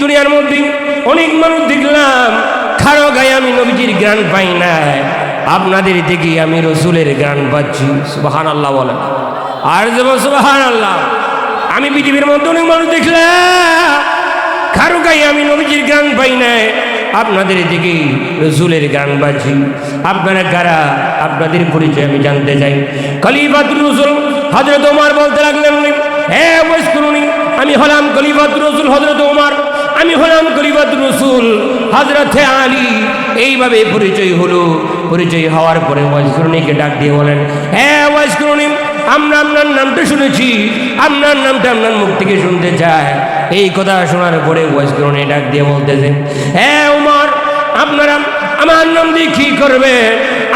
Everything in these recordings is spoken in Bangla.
দুনিয়ার মধ্যে অনেক মানুষ দেখলাম খারো গায়ে আমি নবীজির গান পাই না আপনাদের দেখি আমি রসুলের গান পাচ্ছি সুবাহান আল্লাহ বলে আর যেমন সুবাহান আল্লাহ আমি পৃথিবীর মধ্যে অনেক মানুষ দেখলাম খারো গায়ে আমি নবীজির গান পাই না আপনাদের দিকে রসুলের গান বাজি আপনারা কারা? আপনাদের পরিচয় আমি জানতে চাই। খলিফাতুর রসুল হজরত ওমর বলতে লাগলেন উনি, হে বয়স আমি হলাম খলিফাতুর রসুল হজরত ওমর। আমি হলাম খলিফাতুর রসুল হজরতে আলী। এইভাবে পরিচয় হলো। পরিচয় হওয়ার পরে ওয়াইস করুনিকে ডাক দিয়ে বলেন হ্যাঁ ওয়াইস করুনি আমরা আপনার নামটা শুনেছি। আপনার নামটা আপনার মুখ থেকে শুনতে চায়। এই কথা শোনার পরে ওয়াইস করুনি ডাক দিয়ে বলতেছে হ্যাঁ উমর, আপনারা আমার নাম দিয়ে কি করবে?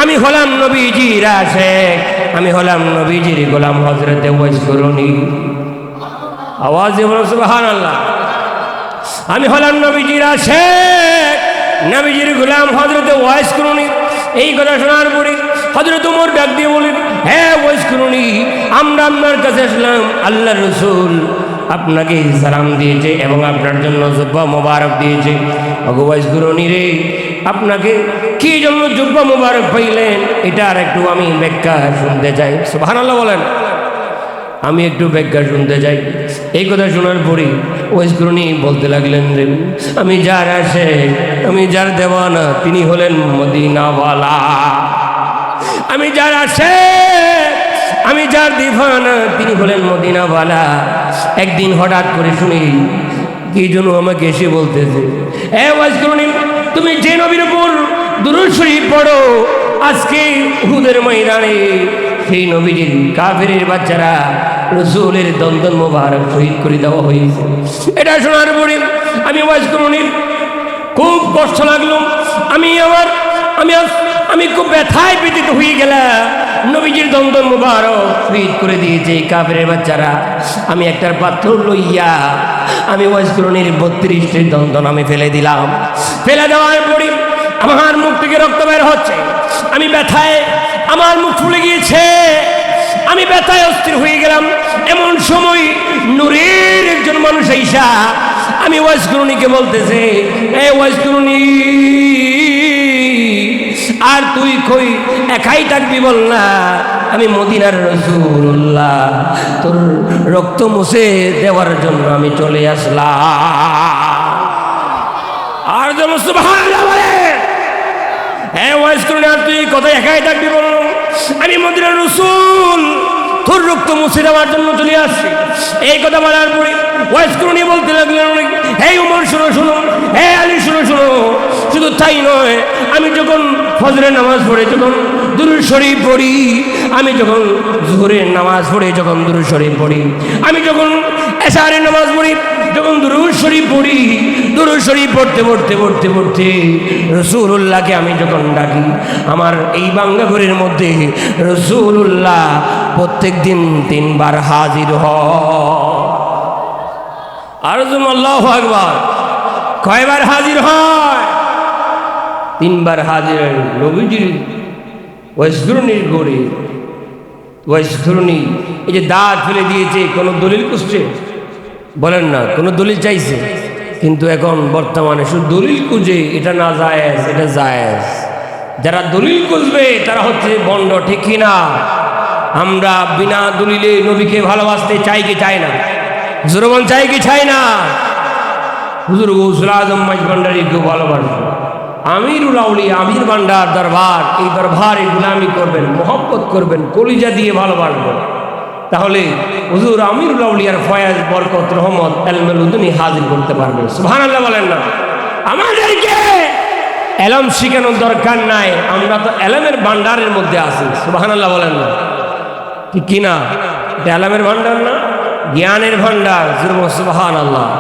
আমি হলাম নবীজির আশেক আমি হলাম নবীজির গোলাম হজরতে ওয়াইস করুনি আওয়াজ বলো সুবাহান আল্লাহ আমি হলাম নবীজির আশেক। নবীজির গুলাম হজরতে ওয়াইস করুনি। এই কথা শোনার পরে হজরত উমর ডাক দিয়ে বলেন হ্যাঁ ওয়াইস করুনি, আমরা আপনার কাছে আসলাম আল্লাহ রসুল আপনাকে সালাম দিয়েছে এবং আপনার জন্য জুব্বা মোবারক দিয়েছে। অগো ওয়াইস করুনি রে, আপনাকে কি জন্য জুব্বা মোবারক পাইলেন? এটা আর একটু আমি ব্যাখ্যা শুনতে চাই। সুবাহান আল্লাহ বলেন। আমি একটু ব্যাখ্যা শুনতে চাই। এই কথা শোনার পরে ওয়েসগুরুনি বলতে লাগলেন রে, আমি যার আসে, আমি যার দেওয়ানা, তিনি হলেন মদিনাওয়ালা। আমি যার আসে, আমি যার দিভানা তিনি হলেন মদিনাওয়ালা। একদিন হঠাৎ করে শুনি, কি জন্য আমাকে এসে বলতেছে, এ ওয়াজগুরুনি তুমি যে নবীর উপর দুরুদ শরীফ পড়ো, আজকে হুদের ময়দানে সেই নবীজির কাফেরের বাচ্চারা রসুলের দন্দন মোবারক শহীদ করে দেওয়া হয়েছে। এটা শোনার পরে আমি ওয়াজ করুন খুব কষ্ট লাগল। আমি আমার আমি আমি খুব ব্যথায় পীড়িত হয়ে গেলাম। নবীজির দন্দন মোবারক শহীদ করে দিয়েছে এই কাফেরের বাচ্চারা। আমি একটার পাথর লইয়া, আমি ওয়াজ করুনের বত্রিশটির দন্দন আমি ফেলে দিলাম। ফেলে দেওয়ার পরে আমার মুখ থেকে রক্ত বের হচ্ছে। আমি ব্যথায় আমার মুখ ফুলে গিয়েছে। আমি ব্যথায় অস্থির হয়ে গেলাম। এমন সময় নুরের একজন মানুষ আইসা, আমি ওয়াজ করুনিকে বলতেছে, এ ওয়াজ করুনি, আর তুই কই? একাই থাকবি বল না। আমি মদিনার রসুল্লাহ তোর রক্ত মুছে দেওয়ার জন্য আমি চলে আসলাম। আর বলে হ্যাঁ আর তুই কথা একাই থাকবি বলল আমি মদিনার রসুল, তোর রক্ত মুছে দেওয়ার জন্য চলে আসছি। এই কথা বলার পরে ওয়াইজ করুনি বলতে লাগলেন অনেক, হে উমর, শুনো শুনো, হে আলী, শুনো শুনো, শুধু তাই নয়, আমি যখন ফজরের নামাজ পড়ে, যখন দুরুদ শরীফ পড়ি, আমি যখন জোহরের নামাজ পড়ে, যখন দুরুদ শরীফ পড়ি, আমি যখন এশারের নামাজ পড়ি, যখন দুরুদ শরীফ পড়ি দুরুদ শরীফ পড়তে পড়তে পড়তে পড়তে রসুল্লাহকে আমি যখন ডাকি, আমার এই বাঙ্গা ঘরের মধ্যে রসুল্লাহ প্রত্যেক দিন তিনবার হাজির হ। আর আকবার। কয়বার হাজির হয়? তিনবার হাজির হয় নবীজির গড়ে ওয়াইসগুরনি এই যে দাঁত ফেলে দিয়েছে, কোনো দলিল কুসছে বলেন না, কোনো দলিল চাইছে? কিন্তু এখন বর্তমানে শুধু দলিল খুঁজে এটা না জায়েজ, এটা জায়েজ। যারা দলিল খুঁজবে, তারা হচ্ছে বন্ড, ঠিক না? আমরা বিনা দলিলে নবীকে ভালোবাসতে চাই কি চাই না? জোরবন চাই কি চাই না? হুজুর গৌসুল আজম মাইজ কেউ ভালোবাসবে আমিরুল আউলি আমির ভান্ডার দরবার, এই দরবারে গুলামি করবেন, মোহব্বত করবেন, কলিজা দিয়ে ভালোবাসবেন তাহলে হুজুর আমিরুল ফয়াজ, বরকত, রহমত এলমেল হাজির করতে পারবে। সুহান আল্লাহ বলেন না। আমাদেরকে এলম শিখানোর দরকার নাই। আমরা তো এলমের ভান্ডারের মধ্যে আছি। সুবহানাল্লাহ বলেন না। ঠিক কিনা? এলমের ভান্ডার না? জ্ঞানের ভান্ডার। সুবহান আল্লাহ